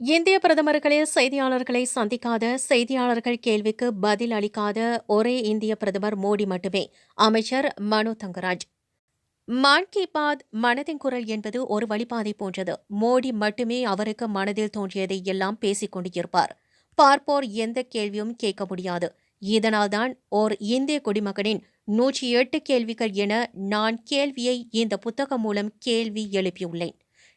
இந்திய பிரதமர்களில் செய்தியாளர்களை சந்திக்காத செய்தியாளர்கள் கேள்விக்கு பதில் அளிக்காத ஒரே இந்திய பிரதமர் மோடி மட்டுமே. அமைச்சர் மனு தங்கராஜ். மான் கி பாத் மனதின் குரல் என்பது ஒரு வழிபாதை போன்றது. மோடி மட்டுமே அவருக்கு மனதில் தோன்றியதை எல்லாம் பேசிக் கொண்டிருப்பார். பார்ப்போர் எந்த கேள்வியும் கேட்க முடியாது. இதனால்தான் ஓர் இந்திய குடிமகனின் நூற்றி எட்டு கேள்விகள் என நான் கேள்வியை இந்த புத்தகம் மூலம் கேள்வி எழுப்பியுள்ளேன்.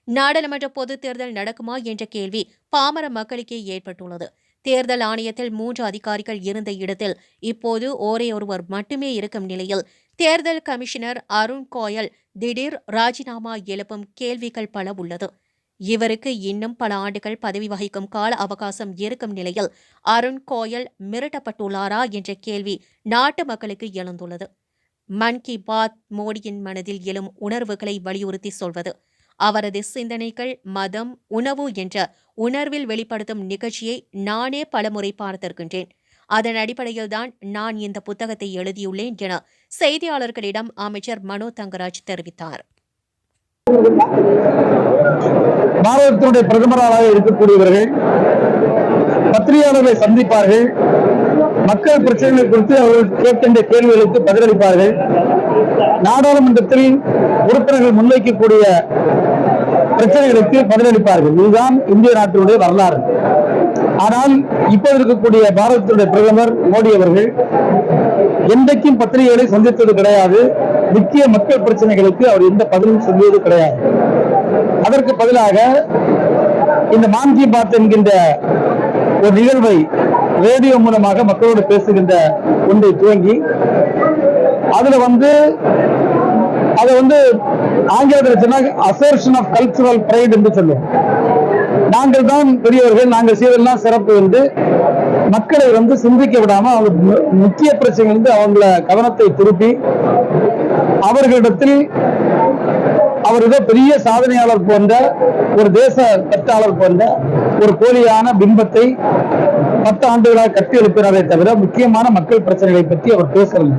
நாடாளுமன்ற பொதுத் தேர்தல் நடக்குமா என்ற கேள்வி பாமர மக்களுக்கே ஏற்பட்டுள்ளது. தேர்தல் ஆணையத்தில் மூன்று அதிகாரிகள் இருந்த இடத்தில் இப்போது ஒரே ஒருவர் மட்டுமே இருக்கும் நிலையில் தேர்தல் கமிஷனர் அருண் கோயல் திடீர் ராஜினாமா எழுப்பும் கேள்விகள் பல உள்ளது. இவருக்கு இன்னும் பல ஆண்டுகள் பதவி வகிக்கும் கால அவகாசம் இருக்கும் நிலையில் அருண் கோயல் மிரட்டப்பட்டுள்ளாரா என்ற கேள்வி நாட்டு மக்களுக்கு எழுந்துள்ளது. மன் கி பாத் மோடியின் மனதில் எழும் உணர்வுகளை வலியுறுத்தி சொல்வது அவரது சிந்தனைகள் மதம் உணவு என்ற உணர்வில் வெளிப்படுத்தும் நிகழ்ச்சியை நானே பலமுறை பார்த்திருக்கின்றேன். அதன் அடிப்படையில்தான் நான் இந்த புத்தகத்தை எழுதியுள்ளேன் என செய்தியாளர்களிடம் அமைச்சர் மனோ தங்கராஜ் தெரிவித்தார். பாரதத்தினுடைய பிரதமராக இருக்கக்கூடியவர்கள் பத்திரிகையாளர்களை சந்திப்பார்கள் மக்கள் பிரச்சனைகள் குறித்து அவர்கள் கேட்கின்ற கேள்விகளுக்கு பதிலளிப்பார்கள். நாடாளுமன்றத்தில் உறுப்பினர்கள் முன்வைக்கக்கூடிய பிரச்சனைகளுக்கு பதிலளிப்பார்கள். இதுதான் இந்திய நாட்டினுடைய வரலாறு. ஆனால் இப்போது இருக்கக்கூடிய பாரதத்தினுடைய பிரதமர் மோடி அவர்கள் என்றைக்கும் பத்திரிகைகளை சந்தித்தது கிடையாது. முக்கிய மக்கள் பிரச்சனைகளுக்கு அவர் எந்த பதிலும் சொல்லியது கிடையாது. அதற்கு பதிலாக இந்த மான்கி பாத் என்கின்ற ஒரு நிகழ்வை ரேடியோ மூலமாக மக்களோடு பேசுகின்ற ஒன்றை துவங்கி அதுல வந்து அதை வந்து ஆங்கிலத்தில் சொன்னாங்க அசர்ஷன் ஆஃப் கல்ச்சுரல் பிரைட் என்று சொல்லுவோம். நாங்கள் தான் பெரியவர்கள் நாங்கள் செய்வதெல்லாம் சிறப்பு என்று மக்களை வந்து சிந்திக்க விடாம அவங்க முக்கிய பிரச்சனைகள் வந்து அவங்கள கவனத்தை திருப்பி அவர்களிடத்தில் அவர் ஏதோ பெரிய சாதனையாளர் போன்ற ஒரு தேச கட்டாளர் போன்ற ஒரு போலியான பிம்பத்தை பத்து ஆண்டுகளாக கட்டி எழுப்பினாரே தவிர முக்கியமான மக்கள் பிரச்சனைகளை பற்றி அவர் பேசவில்லை.